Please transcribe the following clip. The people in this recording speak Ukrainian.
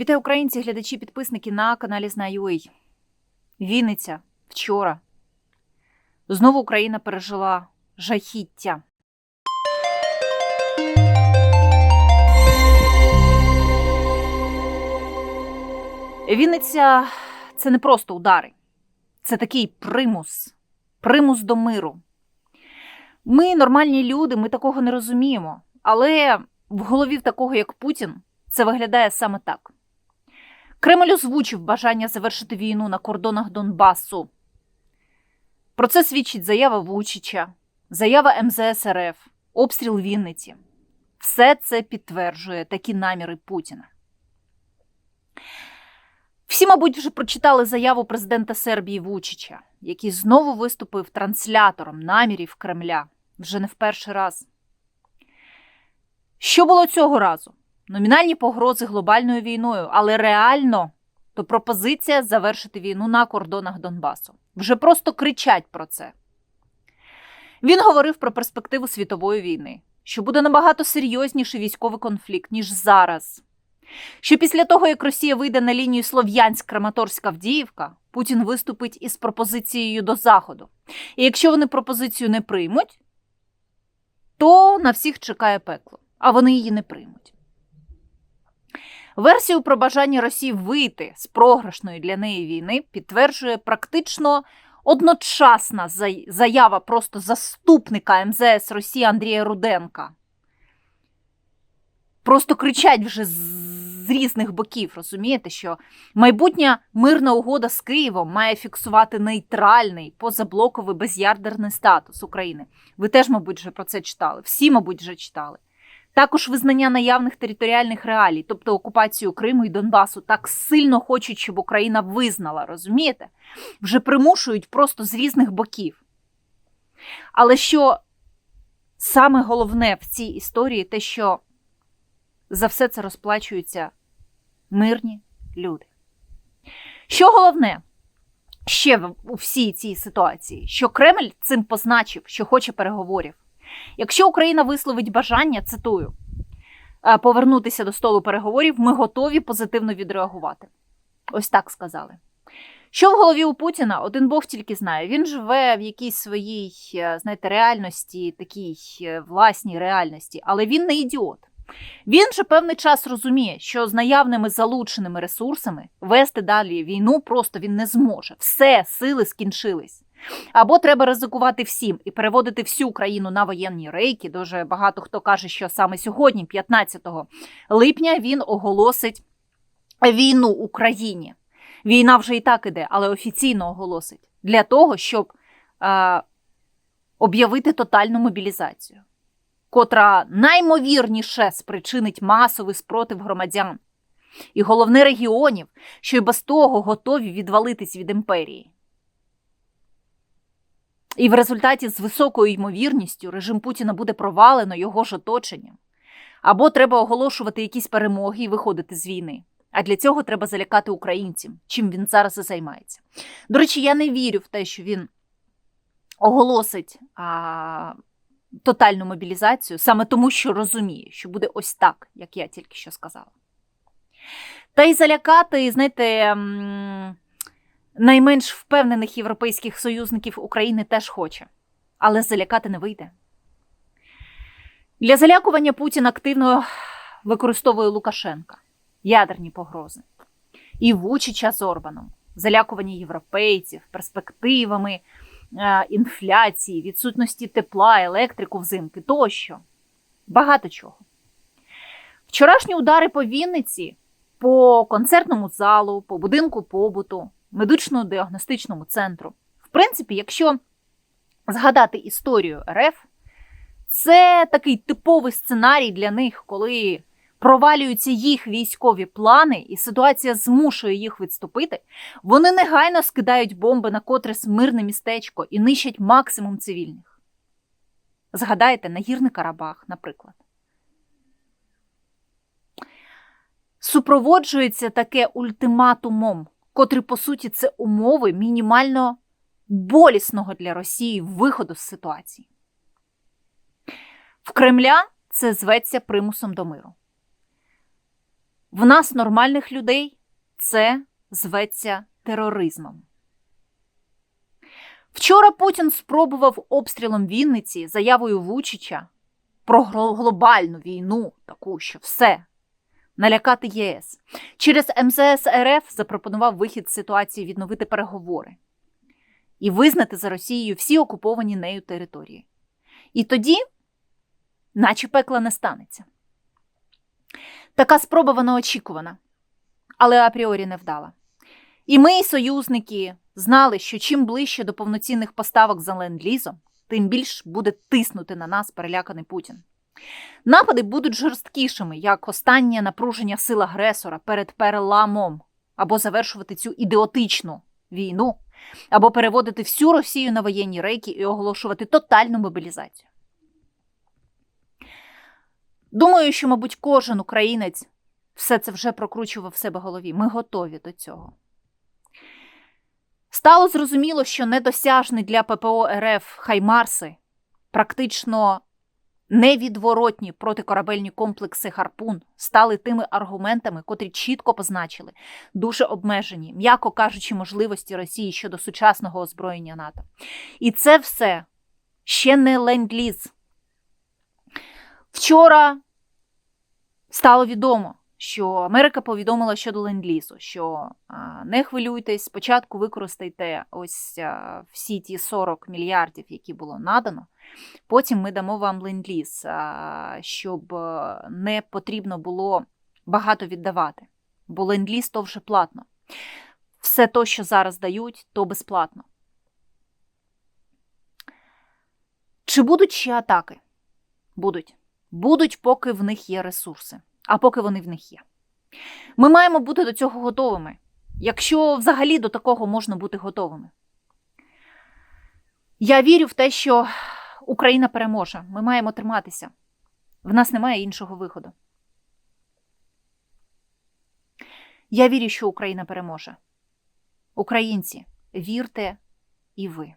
Вітаю українці, глядачі, підписники на каналі Знаю.ua. Вінниця вчора. Знову Україна пережила жахіття. Вінниця це не просто удари, це такий примус, примус до миру. Ми нормальні люди, ми такого не розуміємо, але в голові в такого, як Путін, це виглядає саме так. Кремль озвучив бажання завершити війну на кордонах Донбасу. Про це свідчить заява Вучича, заява МЗС РФ, обстріл Вінниці. Все це підтверджує такі наміри Путіна. Всі, мабуть, вже прочитали заяву президента Сербії Вучича, який знову виступив транслятором намірів Кремля вже не в перший раз. Що було цього разу? Номінальні погрози глобальною війною, але реально то пропозиція завершити війну на кордонах Донбасу. Вже просто кричать про це. Він говорив про перспективу світової війни, що буде набагато серйозніший військовий конфлікт, ніж зараз. Що після того, як Росія вийде на лінію Слов'янськ-Краматорськ-Авдіївка, Путін виступить із пропозицією до Заходу. І якщо вони пропозицію не приймуть, то на всіх чекає пекло, а вони її не приймуть. Версію про бажання Росії вийти з програшної для неї війни підтверджує практично одночасна заява просто заступника МЗС Росії Андрія Руденка. Просто кричать вже з різних боків, розумієте, що майбутня мирна угода з Києвом має фіксувати нейтральний позаблоковий безярдерний статус України. Ви теж, мабуть, вже про це читали. Всі, мабуть, вже читали. Також визнання наявних територіальних реалій, тобто окупацію Криму і Донбасу, так сильно хочуть, щоб Україна визнала, розумієте? Вже примушують просто з різних боків. Але що саме головне в цій історії, те, що за все це розплачуються мирні люди. Що головне ще у всій цій ситуації, що Кремль цим позначив, що хоче переговорів. Якщо Україна висловить бажання, цитую, «Е, повернутися до столу переговорів, ми готові позитивно відреагувати. Ось так сказали. Що в голові у Путіна, один Бог тільки знає. Він живе в якійсь своїй, е, знаєте, реальності, такій е, власній реальності, але він не ідіот. Він же певний час розуміє, що з наявними залученими ресурсами вести далі війну просто він не зможе. Все, сили скінчились. Або треба ризикувати всім і переводити всю країну на воєнні рейки. Дуже багато хто каже, що саме сьогодні, 15 липня, він оголосить війну Україні. Війна вже і так іде, але офіційно оголосить для того, щоб е, об'явити тотальну мобілізацію, котра наймовірніше спричинить масовий спротив громадян і головне регіонів, що й без того готові відвалитись від імперії. І в результаті з високою ймовірністю режим Путіна буде провалено його ж оточенням. Або треба оголошувати якісь перемоги і виходити з війни. А для цього треба залякати українців, чим він зараз і займається. До речі, я не вірю в те, що він оголосить а, тотальну мобілізацію, саме тому, що розуміє, що буде ось так, як я тільки що сказала. Та й залякати, знаєте найменш впевнених європейських союзників України теж хоче, але залякати не вийде. Для залякування Путін активно використовує Лукашенка, ядерні погрози, і Вучича з Орбаном, залякування європейців, перспективами е, інфляції, відсутності тепла, електрику взимки тощо. Багато чого. Вчорашні удари по Вінниці, по концертному залу, по будинку побуту медично-діагностичному центру. В принципі, якщо згадати історію РФ, це такий типовий сценарій для них, коли провалюються їх військові плани, і ситуація змушує їх відступити, вони негайно скидають бомби на котресь мирне містечко і нищать максимум цивільних. Згадайте Нагірний Карабах, наприклад. Супроводжується таке ультиматумом котрі, по суті, це умови мінімально болісного для Росії виходу з ситуації. В Кремля це зветься примусом до миру. В нас, нормальних людей, це зветься тероризмом. Вчора Путін спробував обстрілом Вінниці заявою Вучича про глобальну війну, таку, що все, налякати ЄС. Через МЗС РФ запропонував вихід з ситуації відновити переговори і визнати за Росією всі окуповані нею території. І тоді, наче пекла не станеться. Така спроба вона очікувана, але апріорі не вдала. І ми, і союзники, знали, що чим ближче до повноцінних поставок за ленд-лізом, тим більш буде тиснути на нас переляканий Путін. Напади будуть жорсткішими, як останнє напруження сил агресора перед переламом, або завершувати цю ідіотичну війну, або переводити всю Росію на воєнні рейки і оголошувати тотальну мобілізацію. Думаю, що, мабуть, кожен українець все це вже прокручував в себе голові. Ми готові до цього. Стало зрозуміло, що недосяжний для ППО РФ Хаймарси практично невідворотні протикорабельні комплекси Харпун стали тими аргументами, котрі чітко позначили дуже обмежені, м'яко кажучи, можливості Росії щодо сучасного озброєння НАТО. І це все ще не ленд-ліз. Вчора стало відомо, що Америка повідомила щодо ленд-лізу, що не хвилюйтесь, спочатку використайте ось всі ті 40 мільярдів, які було надано. Потім ми дамо вам ленд-ліз, щоб не потрібно було багато віддавати, бо ленд-ліз то вже платно. Все то, що зараз дають, то безплатно. Чи будуть ще атаки? Будуть. Будуть, поки в них є ресурси, а поки вони в них є. Ми маємо бути до цього готовими, якщо взагалі до такого можна бути готовими. Я вірю в те, що Україна переможе. Ми маємо триматися. В нас немає іншого виходу. Я вірю, що Україна переможе. Українці, вірте і ви.